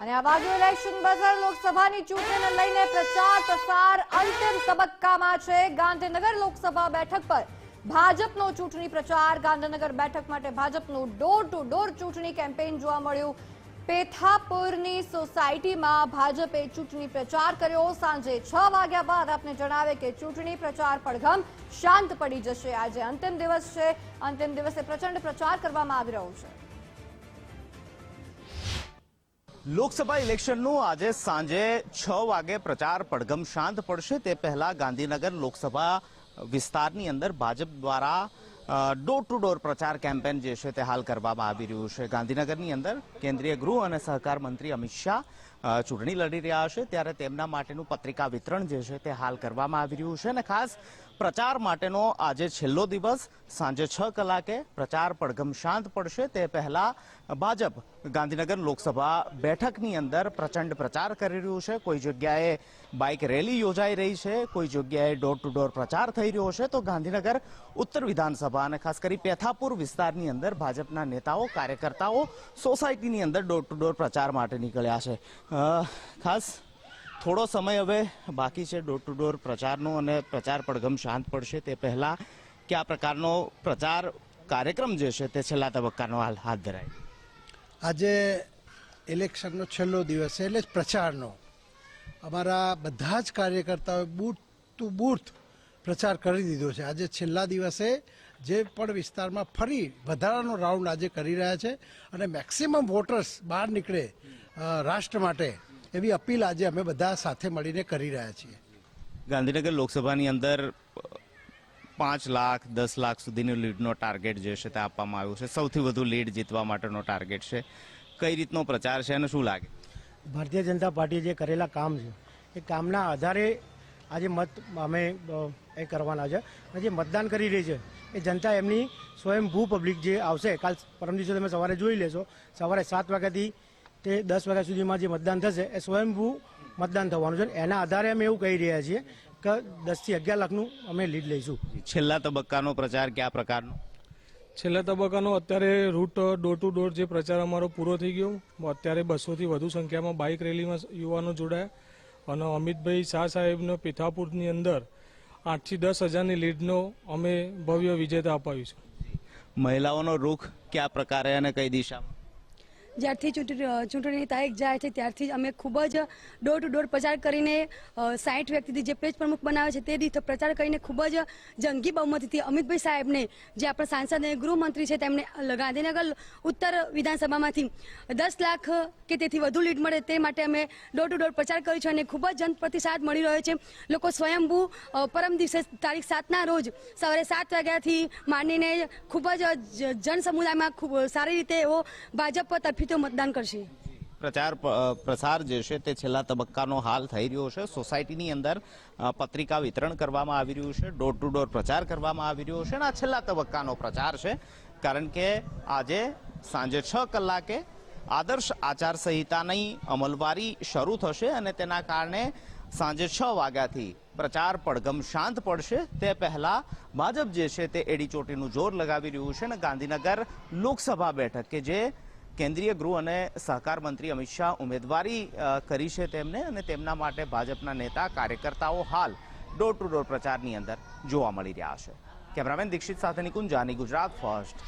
અને આ બાજુ ઇલેક્શન બઝર લોકસભાની ચૂંટણીને લઈને પ્રચાર, પ્રસાર અંતિમ તબક્કામાં છે. ગાંધીનગર લોકસભા બેઠક પર ભાજપનો ચૂંટણી પ્રચાર. ગાંધીનગર બેઠક માટે ભાજપનું ડોર ટુ ડોર ચૂંટણી કેમ્પેઇન જોવા મળ્યું. પેથાપુરની સોસાયટીમાં ભાજપે ચૂંટણી પ્રચાર કર્યો. સાંજે છ વાગ્યા બાદ આપને જણાવે કે ચૂંટણી પ્રચાર પડઘમ શાંત પડી જશે. આજે અંતિમ દિવસ છે. અંતિમ દિવસે પ્રચંડ પ્રચાર કરવામાં આવી રહ્યો છે. લોકસભા ઇલેક્શનનું આજે સાંજે છ વાગે પ્રચાર પડઘમ શાંત પડશે. તે પહેલા ગાંધીનગર લોકસભા વિસ્તારની અંદર ભાજપ દ્વારા ડોર ટુ ડોર પ્રચાર કેમ્પેન જે છે તે હાલ કરવામાં આવી રહ્યું છે. ગાંધીનગરની અંદર કેન્દ્રીય ગૃહ અને સહકાર મંત્રી અમિત શાહ ચૂંટણી લડી રહ્યા છે ત્યારે તેમના માટેનું પત્રિકા વિતરણ જે છે તે હાલ કરવામાં આવી રહ્યું છે અને ખાસ પ્રચાર માટેનો આજે છેલ્લો દિવસ, સાંજે છ કલાકે પ્રચાર પડઘમ શાંત પડશે. તે પહેલા ભાજપ ગાંધીનગર લોકસભા બેઠકની અંદર પ્રચંડ પ્રચાર કરી રહ્યું છે. કોઈ જગ્યાએ બાઇક રેલી યોજાઈ રહી છે, કોઈ જગ્યાએ ડોર ટુ ડોર પ્રચાર થઈ રહ્યો છે. તો ગાંધીનગર ઉત્તર વિધાનસભા અને ખાસ કરી પેથાપુર વિસ્તારની અંદર ભાજપના નેતાઓ, કાર્યકર્તાઓ સોસાયટીની અંદર ડોર ટુ ડોર પ્રચાર માટે નીકળ્યા છે. ખાસ થોડો સમય હવે બાકી છે ડોર ટુ ડોર પ્રચારનો અને પ્રચાર પડઘમ શાંત પડશે તે પહેલા કયા પ્રકારનો પ્રચાર કાર્યક્રમ જે છે તે છેલ્લા તબક્કાનો હાલ હાથ ધરાય. આજે ઇલેક્શનનો છેલ્લો દિવસ છે એટલે પ્રચારનો. અમારા બધા જ કાર્યકર્તાઓએ બૂથ ટુ બૂથ પ્રચાર કરી દીધો છે. આજે છેલ્લા દિવસે જે પણ વિસ્તારમાં ફરી વધારાનો રાઉન્ડ આજે કરી રહ્યા છે અને મેક્સિમમ વોટર્સ બહાર નીકળે રાષ્ટ્ર માટે એવી અપીલ આજે અમે બધા સાથે મળીને કરી રહ્યા છીએ. ગાંધીનગર લોકસભાની અંદર પાંચ લાખ દસ લાખ સુધીનું લીડનો ટાર્ગેટ જે છે તે આપવામાં આવ્યું છે. સૌથી વધુ લીડ જીતવા માટેનો ટાર્ગેટ છે. કઈ રીતનો પ્રચાર છે અને શું લાગે? ભારતીય જનતા પાર્ટીએ જે કરેલા કામ છે એ કામના આધારે આજે મત અમે એ કરવાના છે. અને જે મતદાન કરી રહી છે એ જનતા એમની સ્વયંભૂ પબ્લિક જે આવશે કાલ પરમ દિવસે તમે સવારે જોઈ લેશો સવારે સાત વાગ્યાથી તે દસ વાગ્યા સુધીમાં જે મતદાન થશે એ સ્વયંભૂ મતદાન થવાનું છે. એના આધારે અમે એવું કહી રહ્યા છીએ કે દસથી અગિયાર લાખનું અમે લીડ લઈશું. છેલ્લા તબક્કાનો પ્રચાર કયા પ્રકારનો? છેલ્લા તબક્કાનો અત્યારે રૂટ ડોર ટુ ડોર જે પ્રચાર અમારો પૂરો થઈ ગયો. અત્યારે બસોથી વધુ સંખ્યામાં બાઇક રેલીમાં યુવાનો જોડાયા. અને અમિતભાઈ શાહ સાહેબનો પિથાપુરની અંદર આઠથી દસ હજારની લીડનો અમે ભવ્ય વિજેતા અપાવીશું. મહિલાઓનો રૂખ કયા પ્રકારે અને કઈ દિશામાં? જ્યારથી ચૂંટણી ચૂંટણીની તારીખ જાય છે, ત્યારથી અમે ખૂબ જ ડોર ટુ ડોર પ્રચાર કરીને સાઠ વ્યક્તિથી જે પેજ પ્રમુખ બનાવે છે તે રીતે પ્રચાર કરીને ખૂબ જ જંગી બહુમતીથી અમિતભાઈ સાહેબને જે આપણા સાંસદ અને ગૃહમંત્રી છે તેમણે ગાંધીનગર ઉત્તર વિધાનસભામાંથી દસ લાખ કે તેથી વધુ લીડ મળે તે માટે અમે ડોર ટુ ડોર પ્રચાર કર્યો છે અને ખૂબ જ જન પ્રતિસાદ મળી રહ્યો છે. લોકો સ્વયંભૂ પરમ દિવસે તારીખ સાતના રોજ સવારે સાત વાગ્યાથી માંડીને ખૂબ જ જનસમુદાયમાં જન સમુદાયમાં ખૂબ સારી રીતે એવો ભાજપ તરફી તો મતદાન કરશે. પ્રચાર પ્રસાર જે છે તે છેલ્લા તબક્કાનો હાલ થઈ રહ્યો છે. સોસાયટીની અંદર પત્રિકા વિતરણ કરવામાં આવી રહ્યું છે, ડોર ટુ ડોર પ્રચાર કરવામાં આવી રહ્યો છે અને આ છેલ્લા તબક્કાનો પ્રચાર છે. કારણ કે આજે સાંજે છ કલાકે આદર્શ આચારસંહિતાની અમલવારી શરૂ થશે અને તેના કારણે સાંજે છ વાગ્યાથી પ્રચાર પડઘમ શાંત પડશે. તે પહેલાં ભાજપ જે છે તે એડી ચોટીનું જોર લગાવી રહ્યું છે અને ગાંધીનગર લોકસભા બેઠક કે જે કેન્દ્રીય ગૃહ અને સહકાર મંત્રી અમિત શાહ ઉમેદવારી કરી છે તેમને અને તેમના માટે ભાજપના નેતા, કાર્યકર્તાઓ હાલ ડોર ટુ ડોર પ્રચારની અંદર જોવા મળી રહ્યા છે. કેમેરામેન દીક્ષિત સાથે નિકુંજાની ગુજરાત, ફર્સ્ટ